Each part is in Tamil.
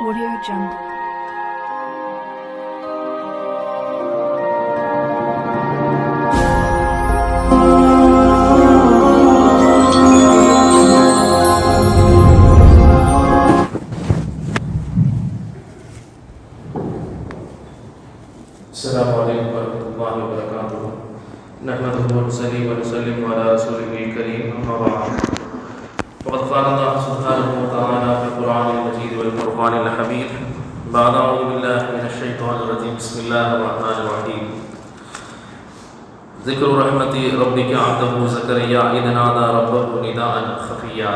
Audio Jungle. السلام عليكم ورحمة الله وبركاته نحمده ونصلي ونسلم على رسوله الكريم أما بعد وقد قال الله سبحانه وتعالى القرآن المجيد والفرقان الحميد بعد أعوذ بالله من الشيطان الرجيم بسم الله الرحمن الرحيم ذكر رحمة ربك عبده زكريا إذ نادى ربه نداء خفيا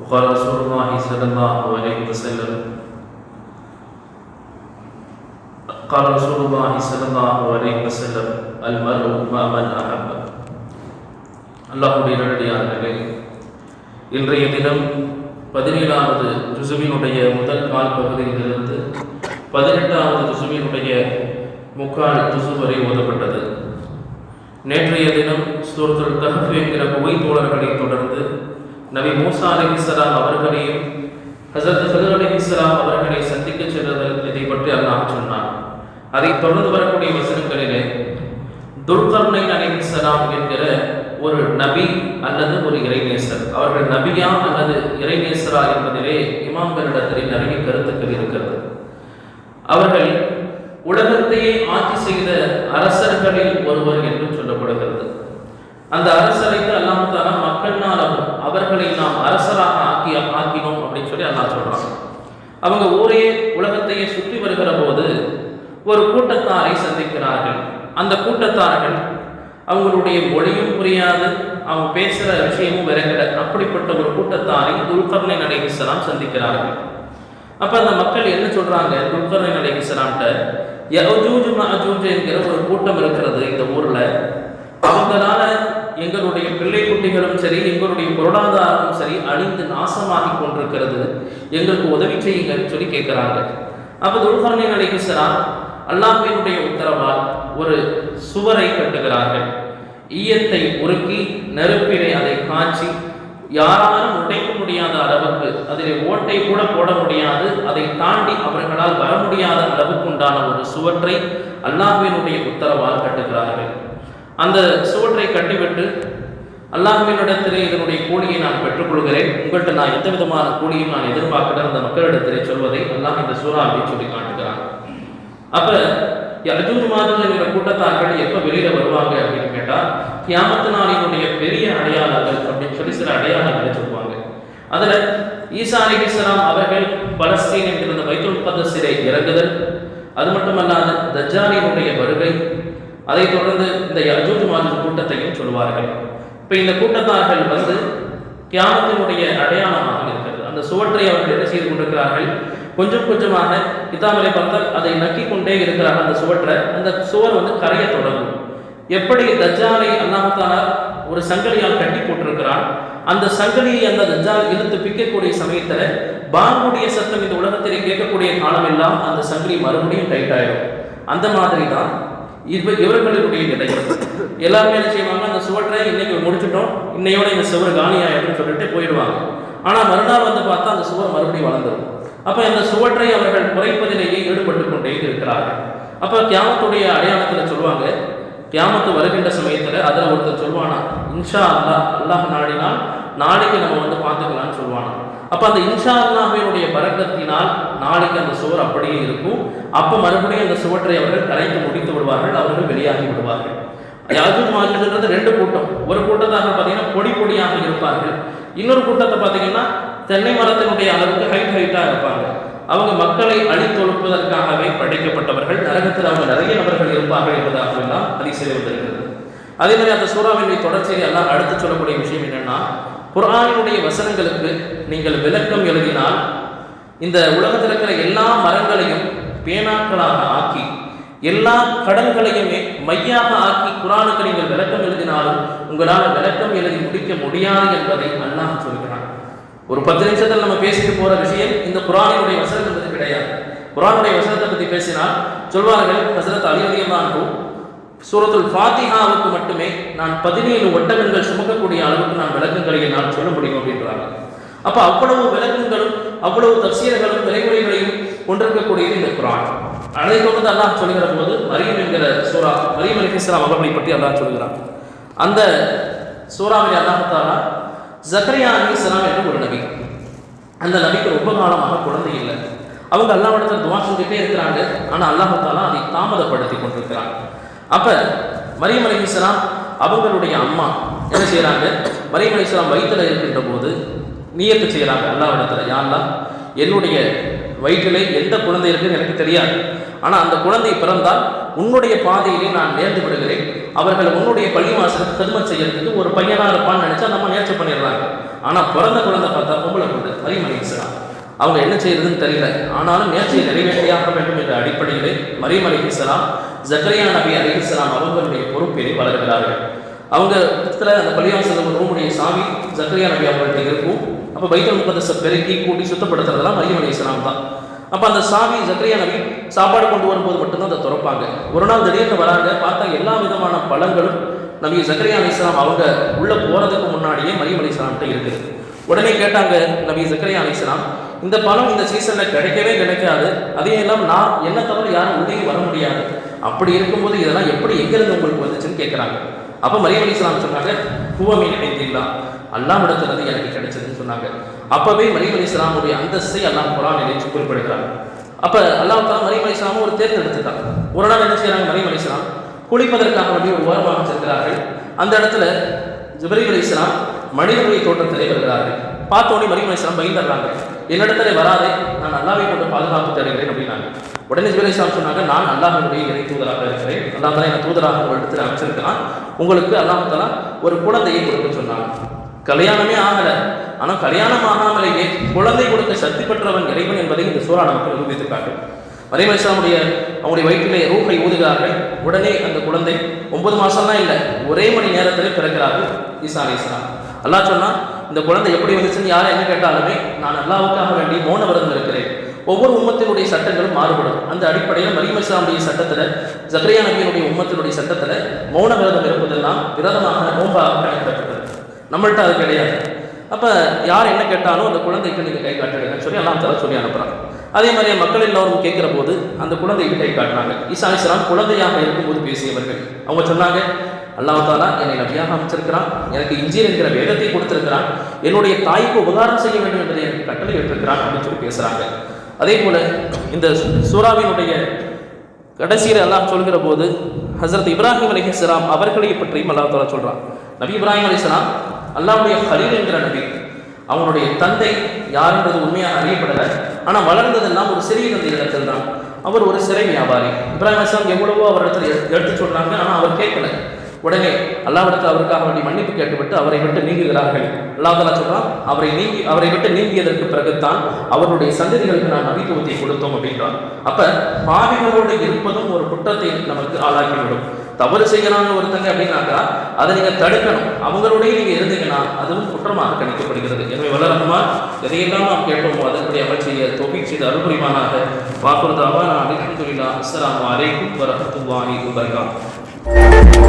وقال رسول الله صلى الله عليه وسلم قال رسول الله صلى الله عليه وسلم المرء مع من أحب அல்லாஹுடைய நல்லடியார்களே இன்றைய தினம் பதினேழாவது ஜுசுவினுடைய முதல் கால் பகுதியிலிருந்து பதினெட்டாவது ஜுசுவினுடைய முக்கால் ஜுசு வரை ஓதப்பட்டது. நேற்றைய தினம் சூரத்துல் கஹஃப் என்கிற குகை தோழர்களை தொடர்ந்து நபி மூசா அலிஹிஸ்லாம் அவர்களையும் ஹசரத் ஹதர் அலிஹிஸ்லாம் அவர்களை சந்திக்க செல்லுதல் இதை பற்றி அல்லாஹ் சொன்னான். அதை தொடர்ந்து வரக்கூடிய வசனங்களிலே துல்கர்னைன் அலிஹிஸ்லாம் என்கிற ஒரு நபி அல்லது ஒரு இறைநேசர். அவர்கள் நபியா அல்லது இறைநேசரா என்பதிலே இமாம்களிடத்தில் நிறைய கருத்துக்கள் இருக்கிறது. அவர்கள் உலகத்தையே ஆட்சி செய்த அரசர்களில் ஒருவர் என்று சொல்லப்படுகிறது. அந்த அரசரைக்கு அல்லாமத்தான தாலா மக்கள்னாலும் அவர்களை நாம் அரசராக ஆக்கி ஆக்கினோம் அப்படின்னு சொல்லி அல்லா சொல்றாங்க அவங்க ஊரையே உலகத்தையே சுற்றி வருகிற போது ஒரு கூட்டத்தாரை சந்திக்கிறார்கள். அந்த கூட்டத்தார்கள் அவங்களுடைய மொழியும் புரியாது. அவங்க பேசுகிற விஷயமும் விளங்கல அப்படிப்பட்ட ஒரு கூட்டத்தாரை துல்கர்ணை நடைகிசலாம் சந்திக்கிறார்கள். அப்போ அந்த மக்கள் என்ன சொல்கிறாங்க துல்கர்ணை நடைகிசலாம்கிட்ட யஜூஜ் மஜூஜ் என்கிற ஒரு கூட்டம் இருக்கிறது இந்த ஊரில். அவங்களால எங்களுடைய பிள்ளை குட்டிகளும் சரி எங்களுடைய பொருளாதாரமும் சரி அழிந்து நாசமாகி கொண்டிருக்கிறது. எங்களுக்கு உதவி செய்யுங்கன்னு சொல்லி கேட்குறாங்க. அப்போ துல்கர்ணை நடைகிசலாம் அல்லாஹினுடைய உத்தரவால் ஒரு சுவரை கட்டுகிறார்கள். ஈயத்தை உருக்கி நெருப்பினை அதை காய்ச்சி யாராலும் உடைக்க முடியாத அளவுக்கு அதில் ஓட்டை கூட போட முடியாது. அதை தாண்டி அவர்களால் வர முடியாத அளவுக்கு உண்டான ஒரு சுவற்றை அல்லாஹ்வினுடைய உத்தரவால் கட்டுகிறார்கள். அந்த சுவற்றை கட்டிவிட்டு அல்லாஹ்வினிடத்திலே இதனுடைய கூலியை நான் பெற்றுக்கொள்கிறேன். உங்கள்கிட்ட நான் எந்த விதமான கூலியும் நான் எதிர்பார்க்கிறேன் அந்த மக்களிடத்திலே சொல்வதை அல்லாஹ் இந்த சூறாவை சொல்லி காட்டுகிறார் அப்ப யஜூஜ் மாதம் கூட்டத்தார்கள் எப்ப வெளியில வருவாங்க அப்படின்னு கேட்டா கியாமத்து நாளினுடைய பெரிய அடையாளங்கள் அப்படின்னு சொல்லி சில அடையாளங்களை சொல்லுவாங்க. அதுல ஈசா அலிஹிஸ்லாம் அவர்கள் பலஸ்தீன் என்கிற இந்த வைத்துல் பதசிலை இறங்குதல் அது மட்டுமல்லாது தஜ்ஜாலினுடைய வருகை அதைத் தொடர்ந்து இந்த யஜூஜ் மாதிரி கூட்டத்தையும் சொல்வார்கள் இப்போ இந்த கூட்டத்தார்கள் வந்து கியாமத்தினுடைய அடையாளமாக இருக்கிறது. அந்த சுவற்றை அவர்கள் என்ன செய்து கொண்டிருக்கிறார்கள்? கொஞ்சம் கொஞ்சமாக இத்தாமலை பார்த்தால் அதை நக்கி கொண்டே இருக்கிறார். அந்த சுவற்றை அந்த சுவர் வந்து கரைய தொடங்கும். எப்படி தஜாலை அல்லாமத்தாலா ஒரு சங்கலியால் கட்டி போட்டிருக்கிறான்? அந்த சங்கலியை அந்த தஜால் இழுத்து பிக்கக்கூடிய சமயத்துல பாங்குடைய சத்தம் இந்த உலகத்திலே கேட்கக்கூடிய காலம் எல்லாம் அந்த சங்கிலி மறுபடியும் டைட் ஆயிடும் அந்த மாதிரி தான் இவ இவர்களுடைய நிலை. எல்லாருமே என்ன செய்வாங்க? அந்த சுவற்றை இன்னைக்கு முடிச்சுட்டோம் இன்னையோட இந்த சுவர் காலி ஆயிடும்னு சொல்லிட்டு போயிடுவாங்க. ஆனால் மறுநாள் வந்து பார்த்தா அந்த சுவர் மறுபடியும் வளர்ந்துடும் அப்ப இந்த சுவற்றை அவர்கள் குறைப்பதிலேயே ஈடுபட்டு கொண்டே இருக்கிறார்கள். அப்ப கியாமத்துடைய அடையாளத்துல சொல்லுவாங்க கியாமத்து வருகின்ற சமயத்துல அதுல ஒருத்தர் சொல்வானா இன்ஷா அல்லாஹ் அல்லாஹ் நாடினால் நாளைக்கு நம்ம வந்து பார்த்துக்கலாம்னு சொல்லுவானா அப்ப அந்த இன்ஷா அல்லாஹினுடைய பரக்கத்தினால் நாளைக்கு அந்த சுவர் அப்படியே இருக்கும். அப்ப மறுபடியும் அந்த சுவற்றை அவர்கள் கரைத்து முடித்து விடுவார்கள் அவர்கள் வெளியாகி விடுவார்கள். யாஜூஜ் மாஜூஜ்ன்றது ரெண்டு கூட்டம். ஒரு கூட்டத்தாக பார்த்தீங்கன்னா பொடி பொடியாக இருப்பார்கள். இன்னொரு கூட்டத்தை பார்த்தீங்கன்னா தென்னை மரத்தினுடைய அளவுக்கு ஹைட் ஹைட்டாக இருப்பாங்க. அவங்க மக்களை அழித்தொழுப்பதற்காகவே படைக்கப்பட்டவர்கள் நரகத்தில் அவங்க நிறைய நபர்கள் இருப்பார்கள் என்பதாக எல்லாம் அதிசயம் வந்திருக்கிறது. அதே மாதிரி அந்த சூறாவினுடைய தொடர்ச்சியை எல்லாம் அடுத்து சொல்லக்கூடிய விஷயம் என்னன்னா குரானினுடைய வசனங்களுக்கு நீங்கள் விளக்கம் எழுதினால் இந்த உலகத்தில் இருக்கிற எல்லா மரங்களையும் பேனாக்களாக ஆக்கி எல்லா கடல்களையுமே மையாக ஆக்கி குரானுக்கு நீங்கள் விளக்கம் எழுதினாலும் உங்களால் விளக்கம் எழுதி முடிக்க முடியாது என்பதை அல்லாஹ் சொல்கிறான். ஒரு பத்து நிமிஷத்தில் நம்ம பேசிட்டு போகிற விஷயம் இந்த குரானுடைய வசனத்தை பற்றி கிடையாது. குரானுடைய வசனத்தை பற்றி பேசினால் சொல்வார்கள் ஹசரத் அலிரதியமானும் சூரத்துல் ஃபாத்திஹாவுக்கு மட்டுமே நான் பதினேழு ஒட்டகங்கள் சுமக்கக்கூடிய அளவுக்கு நான் விளக்கங்களை நான் சொல்ல முடியும் அப்படின்றாங்க. அப்போ அவ்வளவு விளக்கங்களும் அவ்வளவு தப்சீரங்களும் விலைமுறைகளையும் கொண்டிருக்கக்கூடியது இந்த குரான். அதை தொடர்ந்து அல்லாஹ் சொல்கிற போது மரியம் என்கிற சூரா மரியம் அலிஸ்லாம் அவர்களை பற்றி அல்லாஹ் சொல்கிறான். அந்த சூறாவில் அல்லாஹாலா ஜக்கரியா அலி இஸ்லாம் என்று ஒரு நபி. அந்த நபிக்கு ரொம்ப காலமாக குழந்தை இல்லை. அவங்க அல்லாவிடத்தில் துவா செஞ்சுட்டே இருக்கிறாங்க. ஆனால் அல்லாஹாலா அதை தாமதப்படுத்தி கொண்டிருக்கிறாங்க அப்போ மரியம் அலி இஸ்லாம் அவங்களுடைய அம்மா என்ன செய்கிறாங்க மரியம் அலி இஸ்லாம் வயிற்றில் இருக்கின்ற போது நியத்து செய்கிறாங்க அல்லாவிடத்தில் யாரெல்லாம் என்னுடைய வயிற்றிலே எந்த குழந்தை இருக்குன்னு எனக்கு தெரியாது. ஆனால் அந்த குழந்தை பிறந்தால் உன்னுடைய பாதையிலே நான் நேர்ந்து விடுகிறேன். அவர்கள் உன்னுடைய பள்ளிவாசலுக்கு வாசலுக்கு செய்யறதுக்கு ஒரு பையனாக இருப்பான்னு நினச்சா நம்ம நேர்ச்சி பண்ணிடுறாங்க. ஆனால் பிறந்த குழந்தை பார்த்தா பொம்பளை குழந்தை மரியம் இஸ்லாம் அவங்க என்ன செய்யறதுன்னு தெரியல. ஆனாலும் நேர்ச்சியை நிறைவேற்றியாக வேண்டும் என்ற அடிப்படையிலே மரியம் அலி இஸ்லாம் ஜக்கரியா நபி அலி இஸ்லாம் அவர்களுடைய பொறுப்பிலே வளர்கிறார்கள். அவங்க இடத்துல அந்த பள்ளிவாசல் ரூமுடைய சாமி ஜக்கரியா நபி அவர்கள்ட்ட இருக்கும். அப்போ பைத்தல் முகதசை பெருக்கி கூட்டி சுத்தப்படுத்துறதெல்லாம் மரியம் அலி இஸ்லாம் தான் அப்போ அந்த சாவி சக்கரையா நபி சாப்பாடு கொண்டு வரும்போது மட்டும்தான் அதை திறப்பாங்க. ஒரு நாள் திடீர்னு வராங்க பார்த்தா எல்லா விதமான பழங்களும் நபி சக்கரையா அலி இஸ்லாம் அவங்க உள்ளே போகிறதுக்கு முன்னாடியே மரியம் அலி இஸ்லாம்கிட்ட இருக்குது. உடனே கேட்டாங்க நபி சக்கரையா அலி இஸ்லாம் இந்த பழம் இந்த சீசனில் கிடைக்கவே கிடைக்காது. அதையும் எல்லாம் நான் என்ன தவிர யாரும் உள்ளே வர முடியாது. அப்படி இருக்கும்போது இதெல்லாம் எப்படி எங்கேருந்து உங்களுக்கு வந்துச்சுன்னு கேட்குறாங்க அப்போ மரியம் அலி இஸ்லாம் சொன்னாங்க பூவமீன் இணைந்தில்லாம் அல்லாம் இடத்துலேருந்து எனக்கு கிடைச்சதுன்னு சொன்னாங்க. அப்பவே மரியம் அலி இஸ்லாமுடைய அந்தஸ்தை அல்லாம் குரான் நினைச்சு குறிப்பிடுகிறார் அப்போ அல்லாஹ் தாலா மரியம் அலி இஸ்லாமும் ஒரு தேர்ந்தெடுத்துட்டாங்க ஒரு நாள் என்ன செய்யறாங்க மரியம் அலி இஸ்லாம்? குளிப்பதற்காக வேண்டிய ஒரு ஓரமாக வச்சிருக்கிறார்கள் அந்த இடத்துல ஜிப்ரீல் அலி இஸ்லாம் மனிதனுடைய தோட்டத்திலே வருகிறார்கள். பார்த்தோன்னே மரியம் அலி இஸ்லாம் பயந்துடுறாங்க. என்னிடத்துல வராதே நான் அல்லாவை கொண்டு பாதுகாப்பு தருகிறேன் அப்படின்னாங்க. உடனே ஜிப்ரீல் இஸ்லாம் சொன்னாங்க நான் அல்லாஹனுடைய இறை தூதராக இருக்கிறேன். அல்லாஹ் தாலா என்னை தூதராக உங்களிடத்தில் இடத்துல அமைச்சிருக்கிறான். உங்களுக்கு அல்லாஹ் ஒரு குழந்தையை கொடுக்க சொன்னாங்க கல்யாணமே ஆகலை. ஆனால் கல்யாணம் ஆகாமலேயே குழந்தை கொடுக்க சக்தி பெற்றவன் இறைவன் என்பதை இந்த சூறா நமக்கு நிரூபித்து மரியம் இஸ்லாமுடைய அவங்களுடைய வயிற்றிலே ரூபை ஊதுகிறார்கள். உடனே அந்த குழந்தை ஒன்பது மாசம்லாம் இல்லை ஒரே மணி நேரத்திலே பிறக்கிறார்கள். ஈசா அலி இஸ்லாம் அல்லாஹ் சொன்னால் இந்த குழந்தை எப்படி வந்துச்சுன்னு யாரும் என்ன கேட்டாலுமே நான் அல்லாவுக்காக வேண்டி மௌன விரதம் இருக்கிறேன். ஒவ்வொரு உம்மத்தினுடைய சட்டங்களும் மாறுபடும். அந்த அடிப்படையில் மரியம் இஸ்லாமுடைய சட்டத்தில் ஜக்ரியா நபியினுடைய உம்மத்தினுடைய சட்டத்தில் மௌன விரதம் இருப்பதெல்லாம் விரதமாக நோம்பாக கணக்கிடப்பட்டது. நம்மள்கிட்ட அது கிடையாது. அப்போ யார் என்ன கேட்டாலும் அந்த குழந்தைக்கு நீங்கள் கை காட்டுறீங்கன்னு சொல்லி எல்லாம் தர சொல்லி அனுப்புகிறாங்க அதே மாதிரி மக்கள் எல்லோரும் கேட்குற போது அந்த குழந்தைக்கு கை காட்டுறாங்க. ஈசா இஸ்லாம் குழந்தையாக இருக்கும்போது பேசியவர்கள். அவங்க சொன்னாங்க அல்லாஹாலா என்னை நபியாக அமைச்சிருக்கிறான் எனக்கு இஞ்சியர் என்கிற வேதத்தை கொடுத்திருக்கிறான் என்னுடைய தாய்க்கு உபகாரம் செய்ய வேண்டும் என்பதை எனக்கு கட்டளை ஏற்றிருக்கிறான் அப்படின்னு சொல்லி பேசுகிறாங்க அதே போல இந்த சூறாவினுடைய கடைசியில் அல்லாஹ் சொல்கிற போது ஹசரத் இப்ராஹிம் அலிஹலாம் அவர்களை பற்றியும் அல்லாஹ் தாலா சொல்கிறான் நபி இப்ராஹிம் அலிஸ்லாம் அல்லாவுடைய ஹலீல் என்கிற நபி அவனுடைய தந்தை யாருன்றது உண்மையாக அறியப்படலை ஆனால் வளர்ந்ததெல்லாம் ஒரு சிறிய தந்தை இடத்தில் தான் அவர் ஒரு சிறை வியாபாரி. இப்ராஹிம் அலிஸ்லாம் எவ்வளவோ அவர் இடத்துல எடுத்து சொல்கிறாங்க ஆனால் அவர் கேட்கல. உடனே அல்லாவிடத்தில் அவருக்காக வேண்டி மன்னிப்பு கேட்டுவிட்டு அவரை விட்டு நீங்குகிறார்கள் அல்லாதலா சொல்றான் அவரை நீங்கி அவரை விட்டு நீங்கியதற்கு பிறகுதான் அவருடைய சந்ததிகளுக்கு நான் நபித்துவத்தை கொடுத்தோம் அப்படின்றான். அப்ப பாவிகளோடு இருப்பதும் ஒரு குற்றத்தை நமக்கு ஆளாக்கிவிடும். தவறு செய்யறாங்க ஒருத்தங்க அப்படின்னாக்கா அதை நீங்க தடுக்கணும். அவங்களோடய நீங்க இருந்தீங்கன்னா அதுவும் குற்றமாக கணிக்கப்படுகிறது. எனவே வல்லரமா எதையெல்லாம் நாம் கேட்டோமோ அதன்படி அமல் செய்ய தொகுதி செய்து அருள்புரிமானாக வாக்குறுதாவா நான் அலிஹம்துல்லா அஸ்லாம் அலைக்கும் வரஹத்துல்லாஹி வபரகாத்துஹு.